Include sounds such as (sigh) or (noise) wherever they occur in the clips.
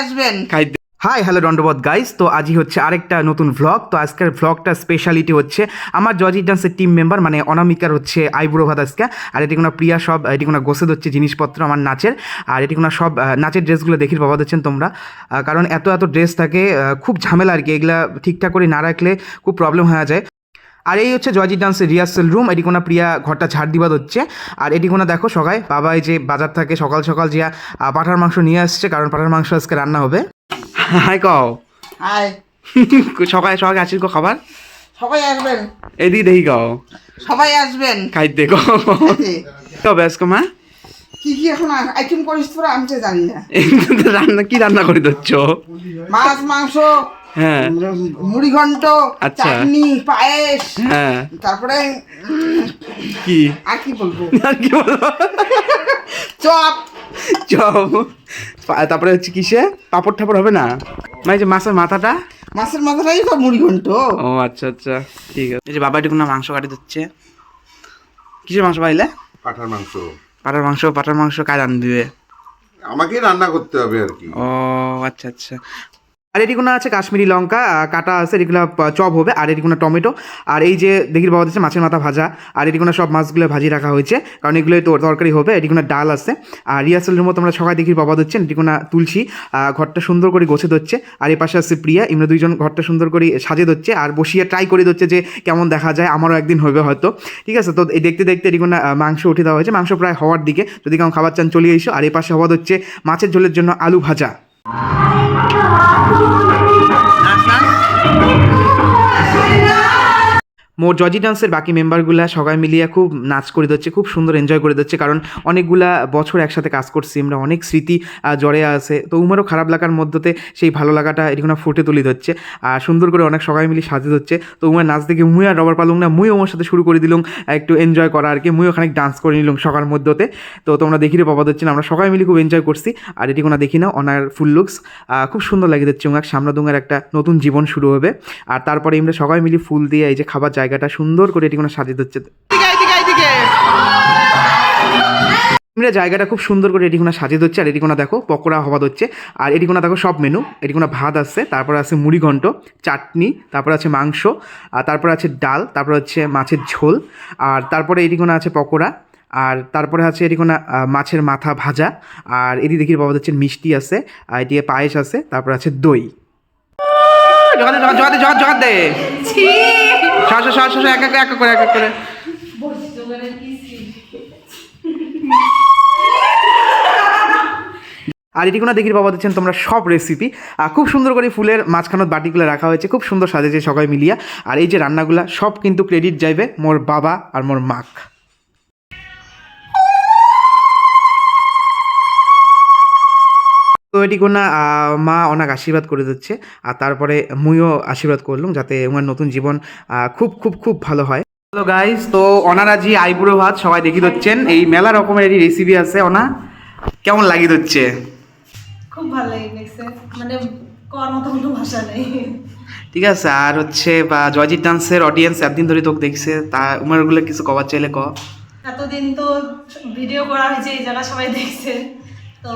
আসবেন। খাইতে hi hello দণ্ডবোধ guys তো আজই হচ্ছে আরেকটা নতুন ভ্লগ তো আজকের ভ্লগটা স্পেশালিটি হচ্ছে আমার জজি ডান্সের টিম মেম্বার মানে অনামিকার হচ্ছে আইব্রো ভাত আজকে। আর এটি কোনো প্রিয়া সব, এটি কোনো গোসে হচ্ছে জিনিসপত্র আমার নাচের। আর এটি কোনো সব নাচের ড্রেসগুলো দেখির বাবা দিচ্ছেন তোমরা। কারণ এত এত ড্রেস থাকে খুব ঝামেলা আর কি। এগুলা ঠিকঠাক করে না রাখলে খুব প্রবলেম হয়ে যায়। আর এই হচ্ছে জয়জি ডান্সের রিহার্সেল রুম এটি কোনো প্রিয়া ঘরটা ঝাড় দিবাদ হচ্ছে। আর এটি কোনো দেখো সকাল বাবা এই যে বাজার থাকে সকাল সকাল যে পাঁঠার মাংস নিয়ে আসছে কারণ পাঁঠার মাংস আজকে রান্না হবে। হাই কও। হাই। সকালে সকালে আসিস গো খাবার। সবাই আসবেন। এদিকে দেখি গাও সবাই আসবেন। খাইতে গো তবে আজকে মা। কি কি এখন আইটেম করিস তোরা? আমি তো জানি না। রান্না কি রান্না করে দিচ্ছ? মাছ মাংস হ্যাঁ। মুড়ি ঘন্ট আচ্ছা। চাটনি পায়েস হ্যাঁ। তারপরে কি? আর কি বলব? (laughs) আর কি বলব? চপ। চপ। তারপরে হচ্ছে কিসে? পাপড় ঠাপড় হবে না? মানে যে মাছের মাথাটা? মাছের মাথাটাই তো মুড়ি ঘন্ট। ও আচ্ছা আচ্ছা। ঠিক আছে। এই যে বাবা এটুকু না মাংস কাটি দিচ্ছে। কিসের মাংস পাইলে পাঠার মাংস। পাটার মাংস পাটার মাংস কাজ রান দিবে? আমাকে রান্না করতে হবে আর কি। ও আচ্ছা আচ্ছা। আর এটি কোনো আছে কাশ্মীরি লঙ্কা কাটা আছে এটিগুলো চপ হবে, আর এটি কোনো টমেটো। আর এই যে দেখির বাবা দিচ্ছে মাছের মাথা ভাজা, আর এটি কোনো সব মাছগুলো ভাজি রাখা হয়েছে, কারণ এগুলো তো তরকারি হবে এটি কোনো ডাল আছে। আর রিহার্সালের মতো আমরা সকালে দেখির বাবা দিচ্ছেন এটি কোনো তুলসী ঘরটা সুন্দর করে গোছে দিচ্ছে আর এ পাশে আছে প্রিয়া, এমনি দুইজন ঘরটা সুন্দর করে সাজে দিচ্ছে আর বসিয়ে ট্রাই করে দিচ্ছে যে কেমন দেখা যায়, আমারও একদিন হবে হয়তো। ঠিক আছে, তো এই দেখতে দেখতে এটি কোনো মাংস উঠে দেওয়া হয়েছে, মাংস প্রায় হওয়ার দিকে। যদি কেমন খাবার চান চলে এসো, আর এ পাশে হওয়া হচ্ছে মাছের ঝোলের জন্য আলু ভাজা। That's nice. মোর জজি ডান্সের বাকি মেম্বারগুলা সবাই মিলিয়ে খুব নাচ করে দিচ্ছে, খুব সুন্দর এনজয় করে দিচ্ছে, কারণ অনেকগুলা বছর একসাথে কাজ করছি, আমরা অনেক স্মৃতি জড়ে আছে। তো উমারও খারাপ লাগার মধ্যতে সেই ভালো লাগাটা এরকম ফুটে তুলে ধরছে, আর সুন্দর করে অনেক সবাই মিলে সাজে ধরছে। তো উমার নাচ দেখে মুই আর রবার পালুম না মুই ওমার সাথে শুরু করে দিলুম, একটু এনজয় করা আর কি মুই ওখানে ডান্স করে নিলাম সকাল মধ্যতে। তো তোমরা দেখিরে পাবা দিচ্ছেন আমরা সবাই মিলে খুব এনজয় করছি, আর এটি কোনো দেখি না ওনার ফুল লুকস খুব সুন্দর লাগে দিচ্ছে উমার সামনা দুঙ্গার একটা নতুন জীবন শুরু হবে। আর তারপরে আমরা সবাই মিলে ফুল দিয়ে এই যে খাবার জায়গাটা সুন্দর করে এটি কোনো সাজিয়ে দিচ্ছে। আমরা জায়গাটা খুব সুন্দর করে এটিকোনা সাজিয়ে দিচ্ছে আর এটিকোনা দেখো পকোড়া হওয়া হচ্ছে আর এটিকোনা দেখো সব মেনু এটিকোনা ভাত আছে তারপর আছে মুড়ি ঘন্ট চাটনি তারপর আছে মাংস আর তারপর আছে ডাল তারপর হচ্ছে মাছের ঝোল আর তারপরে এটিকোনা আছে পকোড়া আর তারপরে আছে এটিকোনা আহ, মাছের মাথা ভাজা আর এটি দেখি বাবা হচ্ছে মিষ্টি আছে আর এটি পায়েস আছে তারপর আছে দই। জগাতে জগাতে জগাতে জগাতে জগাতে দে সর সর সর এক এক এক করে এক এক করে। আর এটি কোনো দেখির বাবা দিচ্ছেন তোমরা সব রেসিপি খুব সুন্দর করে ফুলের মাঝখানত বাটিগুলো রাখা হয়েছে খুব সুন্দর সাজেছে সবাই মিলিয়া। আর এই যে রান্নাগুলা সব কিন্তু ক্রেডিট যাইবে মোর বাবা আর মোর মাক। তো এটি কোনা মা অনেক আশীর্বাদ করে দিচ্ছে। আর তারপরে মুইও আশীর্বাদ করলাম যাতে আমার নতুন জীবন খুব খুব খুব ভালো হয়। হ্যালো গাইস তো অনারাজি আইবুড়ো ভাত সবাই দেখি দিচ্ছেন। এই মেলা রকমের এটি রেসিপি আছে অনা কেমন লাগি দিচ্ছে? খুব ভালো মানে ভাষা নেই। ঠিক আছে আর হচ্ছে বা জয়জিৎ ডান্সের অডিয়েন্স একদিন ধরে তোকে দেখছে। তা উমারগুলো কিছু কবার চাইলে ক। এতদিন তো ভিডিও করা হয়েছে এই জায়গা সবাই দেখছে। তো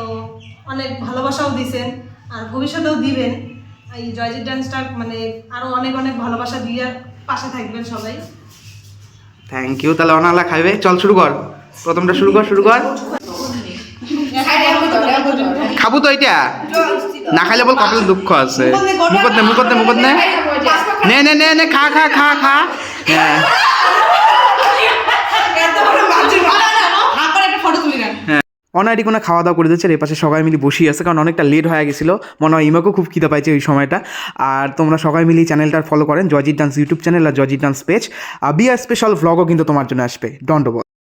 অনেক ভালোবাসাও দিছেন আর ভবিষ্যতেও দিবেন। এই জয়জিৎ ডান্সটা মানে আরও অনেক অনেক ভালোবাসা দিয়ে পাশে থাকবেন সবাই। থ্যাংক ইউ তাহলে অনালা খাইবে। চল শুরু কর। প্রথমটা শুরু কর শুরু কর। খাব তো এটা। না খাইলে বল কপালে দুঃখ আছে। মুখত নে মুখত নে নে। নে নে নে নে, খা খা খা খা। হ্যাঁ। অনাইটি কোনো খাওয়া দাওয়া করে দিচ্ছে এর পাশে সবাই মিলে বসি আছে, কারণ অনেকটা লেট হয়ে গেছিল। মনে হয় ইমাকেও খুব খিদে পাইছে ওই সময়টা। আর তোমরা সবাই মিলে চ্যানেলটা চ্যানেলটার ফলো করেন জজির ডান্স ইউটিউব চ্যানেল আর জজির ডান্স পেজ আর বিয়ার স্পেশাল ভ্লগও কিন্তু তোমার জন্য আসবে। ডন্ট